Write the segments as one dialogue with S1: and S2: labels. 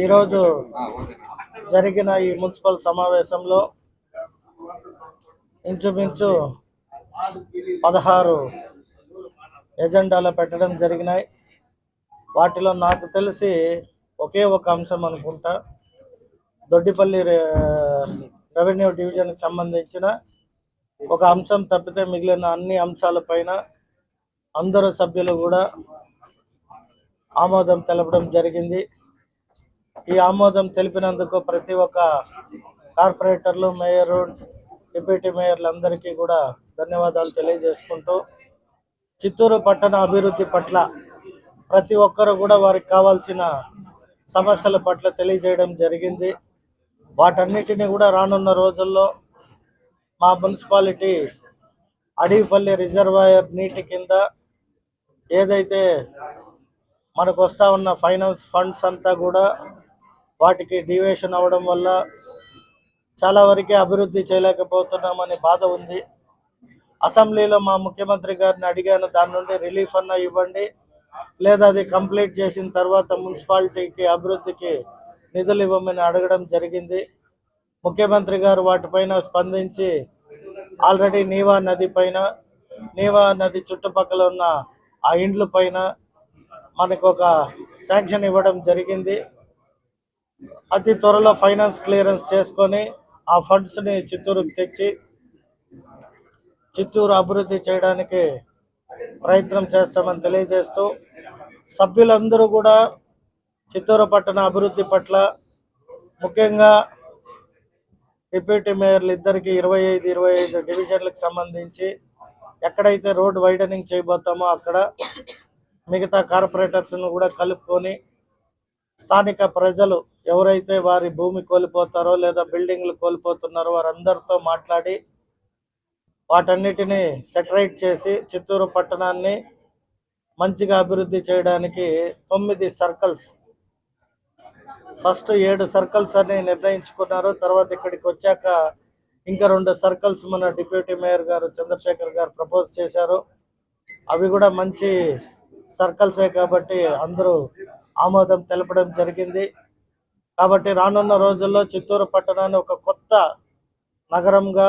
S1: ఈరోజు జరిగిన ఈ మున్సిపల్ సమావేశంలో ఇంచుమించు పదహారు ఎజెండాలు పెట్టడం జరిగినాయి. వాటిలో నాకు తెలిసి ఒకే ఒక అంశం అనుకుంటా. దొడ్డిపల్లి రెవెన్యూ డివిజన్కి సంబంధించిన ఒక అంశం తప్పితే మిగిలిన అన్ని అంశాలపైన అందరు సభ్యులు కూడా ఆమోదం తెలపడం జరిగింది. ఈ ఆమోదం తెలిపినందుకు ప్రతి ఒక్క కార్పొరేటర్లు మేయరు డిప్యూటీ మేయర్లందరికీ కూడా ధన్యవాదాలు తెలియజేసుకుంటూ చిత్తూరు పట్టణ అభివృద్ధి పట్ల ప్రతి ఒక్కరు కూడా వారికి కావాల్సిన సమస్యల పట్ల తెలియజేయడం జరిగింది. వాటన్నిటిని కూడా రానున్న రోజుల్లో మా మున్సిపాలిటీ అడవిపల్లి రిజర్వాయర్ నీటి కింద ఏదైతే మనకు వస్తూ ఉన్న ఫైనాన్స్ ఫండ్స్ అంతా కూడా వాటికి డివేషన్ అవ్వడం వల్ల చాలా వరకే అభివృద్ధి చేయలేకపోతున్నామని బాధ ఉంది. అసెంబ్లీలో మా ముఖ్యమంత్రి గారిని అడిగాను దాని నుండి రిలీఫ్ అన్న ఇవ్వండి. లేదా అది కంప్లీట్ చేసిన తర్వాత మున్సిపాలిటీకి అభివృద్ధికి నిధులు ఇవ్వమని అడగడం జరిగింది. ముఖ్యమంత్రి గారు వాటిపైన స్పందించి ఆల్రెడీ నీవా నది పైన నీవా నది చుట్టుపక్కల ఉన్న ఆ ఇండ్ల పైన మనకు ఒక శాంక్షన్ ఇవ్వడం జరిగింది. అతి త్వరలో ఫైనాన్స్ క్లియరెన్స్ చేసుకొని ఆ ఫండ్స్ని చిత్తూరుకు తెచ్చి చిత్తూరు అభివృద్ధి చేయడానికి ప్రయత్నం చేస్తామని తెలియజేస్తూ సభ్యులందరూ కూడా చిత్తూరు పట్టణ అభివృద్ధి పట్ల ముఖ్యంగా డిప్యూటీ మేయర్లు ఇద్దరికి ఇరవై ఐదు ఇరవై ఐదు డివిజన్లకు సంబంధించి ఎక్కడైతే రోడ్ వైడనింగ్ చేయబోతామో అక్కడ మిగతా కార్పొరేటర్స్ను కూడా కలుపుకొని స్థానిక ప్రజలు ఎవరైతే వారి భూమి కోల్పోతారో లేదా బిల్డింగ్లు కోల్పోతున్నారో వారందరితో మాట్లాడి వాటన్నిటిని సెటరైట్ చేసి చిత్తూరు పట్టణాన్ని మంచిగా అభివృద్ధి చేయడానికి తొమ్మిది సర్కిల్స్ ఫస్ట్ ఏడు సర్కిల్స్ అని నిర్ణయించుకున్నారు. తర్వాత ఇక్కడికి వచ్చాక ఇంకా రెండు సర్కిల్స్ మన డిప్యూటీ మేయర్ గారు చంద్రశేఖర్ గారు ప్రపోజ్ చేశారు. అవి కూడా మంచి సర్కిల్సే కాబట్టి అందరూ ఆమోదం తెలపడం జరిగింది. కాబట్టి రానున్న రోజుల్లో చిత్తూరు పట్టణాన్ని ఒక కొత్త నగరంగా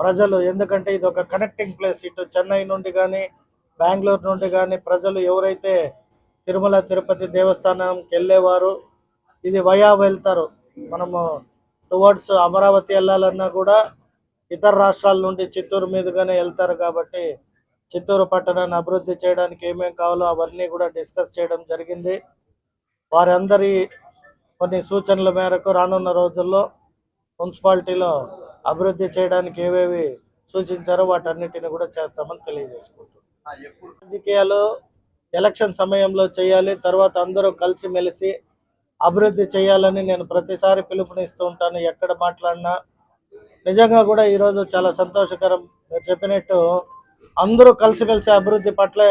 S1: ప్రజలు ఎందుకంటే ఇది ఒక కనెక్టింగ్ ప్లేస్ ఇటు చెన్నై నుండి కానీ బెంగళూరు నుండి కానీ ప్రజలు ఎవరైతే తిరుమల తిరుపతి దేవస్థానంకి వెళ్ళేవారు ఇది వయా వెళ్తారు. మనము టువర్డ్స్ అమరావతి వెళ్ళాలన్నా కూడా ఇతర రాష్ట్రాల నుండి చిత్తూరు మీదుగానే వెళ్తారు కాబట్టి చిత్తూరు పట్టణాన్ని అభివృద్ధి చేయడానికి ఏమేమి కావాలో అవన్నీ కూడా డిస్కస్ చేయడం జరిగింది. వారందరి కొన్ని సూచనల మేరకు రానున్న రోజుల్లో మున్సిపాలిటీలో అభివృద్ధి చేయడానికి ఏవేవి సూచించారో వాటన్నిటిని కూడా చేస్తామని తెలియజేసుకుంటున్నాం. రాజకీయాలు ఎలక్షన్ సమయంలో చేయాలి తర్వాత అందరూ కలిసిమెలిసి అభివృద్ధి చేయాలని నేను ప్రతిసారి పిలుపునిస్తూ ఉంటాను. ఎక్కడ మాట్లాడినా నిజంగా కూడా ఈరోజు చాలా సంతోషకరం. మీరు చెప్పినట్టు అందరూ కలిసిమెలిసి అభివృద్ధి పట్లే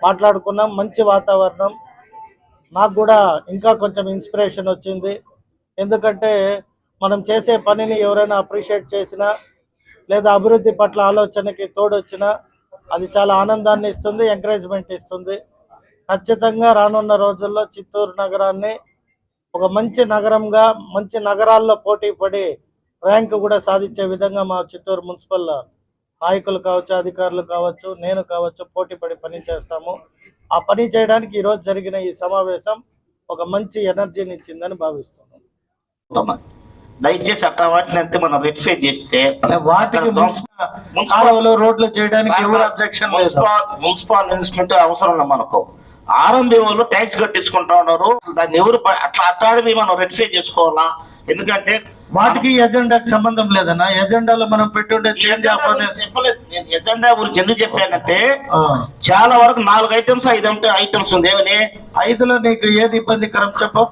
S1: మాట్లాడుకున్నాం. మంచి వాతావరణం. నాకు కూడా ఇంకా కొంచెం ఇన్స్పిరేషన్ వచ్చింది. ఎందుకంటే మనం చేసే పనిని ఎవరైనా అప్రిషియేట్ చేసినా లేదా అభివృద్ధి పట్ల ఆలోచనకి తోడొచ్చినా అది చాలా ఆనందాన్ని ఇస్తుంది ఎంకరేజ్మెంట్ ఇస్తుంది. ఖచ్చితంగా రానున్న రోజుల్లో చిత్తూరు నగరాన్ని ఒక మంచి నగరంగా మంచి నగరాల్లో పోటీ పడి ర్యాంక్ కూడా సాధించే విధంగా మా చిత్తూరు మున్సిపల్ నాయకులు కావచ్చు అధికారులు కావచ్చు నేను కావచ్చు పోటీ పడి పని చేస్తాము. ఆ పని చేయడానికి ఈరోజు జరిగిన ఈ సమావేశం ఒక మంచి ఎనర్జీని ఇచ్చిందని భావిస్తున్నాను.
S2: దయచేసి అట్లా వాటిని అంతే మనం రెక్టిఫై చేస్తే
S1: వాటికి కాలువలు రోడ్లు చేయడానికి ఎవరు అబ్జెక్షన్ లేదు.
S2: మున్సిపల్ ఇన్వెస్ట్మెంట్ అవసరం మనకు. ఆర్ఎంబి వాళ్ళు ట్యాక్స్ కట్టించుకుంటా ఉన్నారు. దాన్ని ఎవరు అట్లా అట్లాడివి మనం రెక్టిఫై చేసుకోవాలా? ఎందుకంటే
S1: వాటికి ఎజెండాకి సంబంధం లేదన్నా ఎజెండాలో మనం పెట్టుండే చేంజ్
S2: చెప్పలేదు. నేను ఎజెండా గురించి ఎందుకు చెప్పానంటే. చాలా వరకు నాలుగు ఐటమ్స్ ఐదు ఐటమ్స్ ఉంది. ఏమని?
S1: ఐదులో నీకు ఏది ఇబ్బందికరం చెప్పు?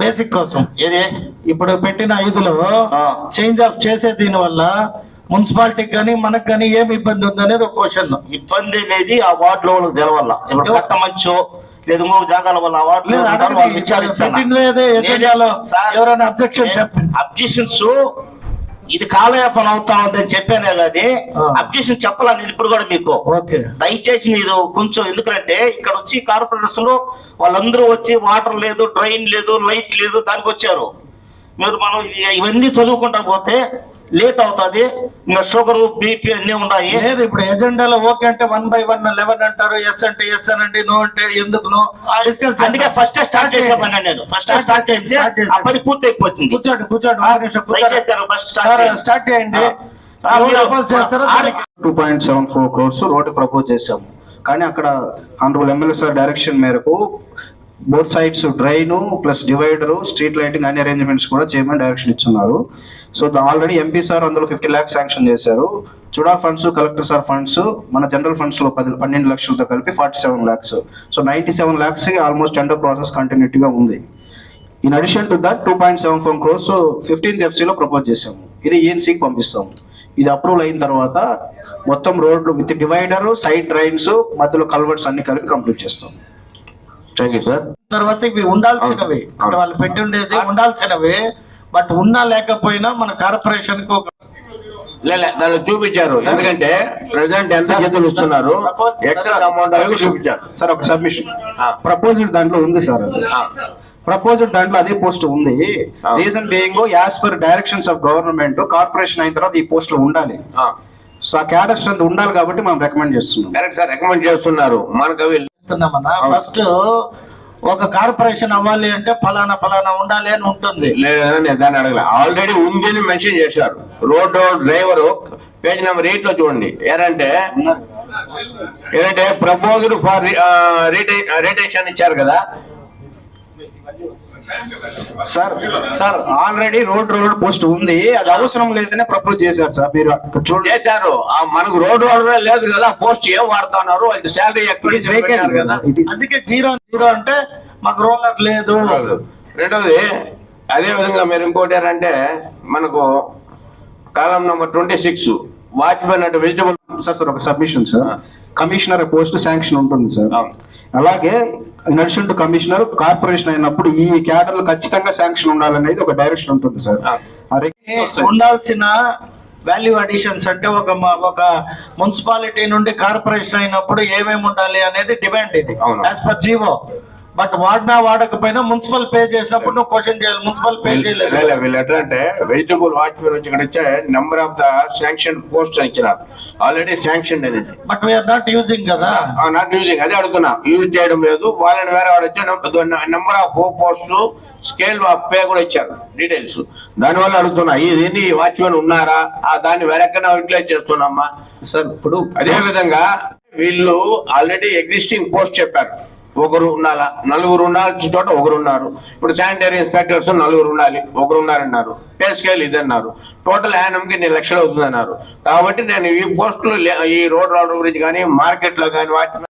S1: బేసిక్ కోసం.
S2: ఏది?
S1: ఇప్పుడు పెట్టిన ఐదులో. చేంజ్ ఆఫ్ చేసే దీని వల్ల మున్సిపాలిటీకి కానీ మనకు కానీ ఏమి ఇబ్బంది ఉందనేది ఒక క్వశ్చన్
S2: ఇబ్బంది అనేది ఆ వార్డులో వాళ్ళకి తెలవల్ల ఇప్పుడు కట్టమంచు లేదా ఇంకొక జాగాల వల్ల. అబ్జెక్షన్స్ ఇది కాలయాపన అవుతా ఉందని చెప్పానే కానీ. అబ్జెక్షన్ చెప్పాలా నేను ఇప్పుడు కూడా మీకు
S1: ఓకే
S2: దయచేసి మీరు కొంచెం ఎందుకంటే ఇక్కడ వచ్చి కార్పొరేటర్స్లో వాళ్ళందరూ వచ్చి వాటర్ లేదు డ్రైన్ లేదు లైట్ లేదు దానికి వచ్చారు మీరు మనం ఇవన్నీ చదువుకుంటా పోతే లేట్ అవుతుంది. ఇంకా షుగర్ బీపీ అన్నీ ఉన్నాయి.
S1: లేదు ఇప్పుడు ఎజెండాలో ఓకే అంటే వన్ బై వన్ లెవెన్ అంటారు ఎస్ అంటే ఎస్ అనండి నో అంటే ఎందుకు నో? డిస్కస్
S2: అందుకే ఫస్ట్ స్టార్ట్ చేసామన్నా నేను. ఫస్ట్ స్టార్ట్
S1: చేసి-
S2: చేస్తే పని పూర్తి అయిపోతుంది.
S1: కూర్చోండి కూర్చోండి ఒక నిమిషం కూర్చోండి.
S2: ఫస్ట్ స్టార్ట్ చేయండి.
S3: Two point seven four crores road propose చేశాము. కానీ అక్కడ ఆనరబుల్ ఎమ్మెల్యే సార్ డైరెక్షన్ మేరకు both sides drain plus divider street lighting అన్ని అరేంజ్మెంట్స్ కూడా చేయమని డైరెక్షన్ ఇచ్చున్నారు. సో ఆల్రెడీ ఎంపీ సార్ అందులో ఫిఫ్టీ ల్యాక్స్ శాంక్షన్ చేశారు. చుడా ఫండ్స్ కలెక్టర్ సార్ ఫండ్స్ మన జనరల్ ఫండ్స్లో పది పన్నెండు లక్షలతో కలిపి forty seven lakhs. So ninety seven lakhs almost tender process కంటిన్యూటీగా ఉంది. In addition to that two point seven four crores fifteenth ఎఫ్సీలో propose చేసాము ఇది ఈఎన్సీకి పంపిస్తాము. ఇది అప్రూవల్ అయిన తర్వాత మొత్తం రోడ్లు విత్ డివైడర్ సైడ్ డ్రైన్స్ మధ్యలో కల్వర్ట్స్ అన్ని కలిపి కంప్లీట్ చేస్తాం
S1: తర్వాత ఇవి ఉండాల్సినవి. వాళ్ళు పెట్టి ఉండేది ఉండాల్సినవి. బట్ ఉన్నా లేకపోయినా మన కార్పొరేషన్కు ఒక
S4: దాన్ని చూపించారు. ఎందుకంటే ప్రెసెంట్ ఎంత జీతం ఇస్తున్నారు? ఎక్స్ట్రా అమౌంట్ అవి చూపించారు.
S3: సార్ ఒక సబ్మిషన్
S4: ఆ.
S3: ప్రపోజ్డ్ దాంట్లో ఉంది సార్ ప్రపోజ్డ్ దాంట్లో అదే పోస్ట్ ఉంది. Reason being as per directions of government corporation అయిన తర్వాత ఈ పోస్ట్లో ఉండాలి. సో ఆ క్యాడర్ స్ట్రెంత్ ఉండాలి కాబట్టి మనం రికమెండ్ చేస్తున్నాం.
S4: కరెక్ట్ సార్ రికమెండ్ చేస్తున్నారు. మనకు అవి
S1: ఇస్తున్నామన్నా
S4: అవును.
S1: ఫస్ట్ ఒక కార్పొరేషన్ అవ్వాలి అంటే ఫలానా ఫలానా ఉండాలి అని ఉంటుంది.
S4: లేదని నేను దాన్ని అడగలే. ఆల్రెడీ ఉంది అని మెన్షన్ చేశారు. రోడ్ డ్రైవర్ పేజ్ నెంబర్ ఎయిట్లో చూడండి. ఏంటంటే ఏంటంటే ప్రపోజల్ ఫర్ రిటేషన్ ఇచ్చారు కదా.
S3: Sir sir already road road post ఉంది. అది అవసరం లేదనే ప్రపోజ్ చేశారు సార్. మీరు
S4: చేశారు. ఆ మనకు రోడ్ రోడ్ లేదు కదా. పోస్ట్ ఏం వాడుతున్నారు? శాలరీ కదా.
S1: అందుకే జీరో జీరో అంటే మాకు రోలర్ లేదు.
S4: రెండవది అదే విధంగా మీరు ఇంకోటి ఏంటంటే మనకు కాలం నెంబర్ ట్వంటీ సిక్స్ వాచ్మెన్ అంటే వెజిటబుల్
S3: సార్ సార్ ఒక submission sir. Commissioner post sanction ఉంటుంది సార్. అలాగే in addition to commissioner corporation అయినప్పుడు ఈ క్యాడర్ ఖచ్చితంగా శాంక్షన్ ఉండాలనేది ఒక డైరెక్షన్ ఉంటుంది సార్.
S1: ఉండాల్సిన వాల్యూ అడిషన్స్ అంటే ఒక మ- ఒక మున్సిపాలిటీ నుండి కార్పొరేషన్ అయినప్పుడు ఏమేమి ఉండాలి అనేది డిమాండ్ ఇది. యాజ్ పర్ జీవో బట్ వాడినా వాడకపోయినా మున్సిపల్ పే చేసినప్పుడు నువ్వు క్వశ్చన్ చేయాలి మున్సిపల్ పే చేయలేదు.
S4: వీళ్ళు వీళ్ళు ఎట్లా అంటే వెజిటబుల్ వాచ్మెన్ వచ్చి ఇక్కడ ఇచ్చే number of the sanction post ఇచ్చినారు. ఆల్రెడీ శాంక్షన్ అనేసి
S1: but we are not using కదా?
S4: నాట్ యూజింగ్ అదే అడుగుతున్నా. యూజ్ చేయడం లేదు వాళ్ళని వేరే వాడు వచ్చి number of post scale of pay కూడా ఇచ్చారు డీటెయిల్స్ దానివల్ల అడుగుతున్నా ఇది వాచ్మెన్ ఉన్నారా? ఆ దాన్ని వేరెక్కడైనా యూటిలైజ్ చేస్తున్నామా?
S3: సార్ ఇప్పుడు
S4: అదే విధంగా వీళ్ళు ఆల్రెడీ ఎగ్జిస్టింగ్ పోస్ట్ చెప్పారు. ఒకరు ఉండాలా? నలుగురు ఉండాల్సిన చోట ఒకరు ఉన్నారు. ఇప్పుడు శానిటరీ ఇన్స్పెక్టర్స్ నలుగురు ఉండాలి ఒకరు ఉన్నారన్నారు. పే స్కేల్ ఇది అన్నారు టోటల్ యానంకి నేను లక్షలు అవుతుందన్నారు. కాబట్టి నేను ఈ పోస్టులు లే- ఈ రోడ్ రోడ్ గురించి కానీ మార్కెట్లో కానీ వాటి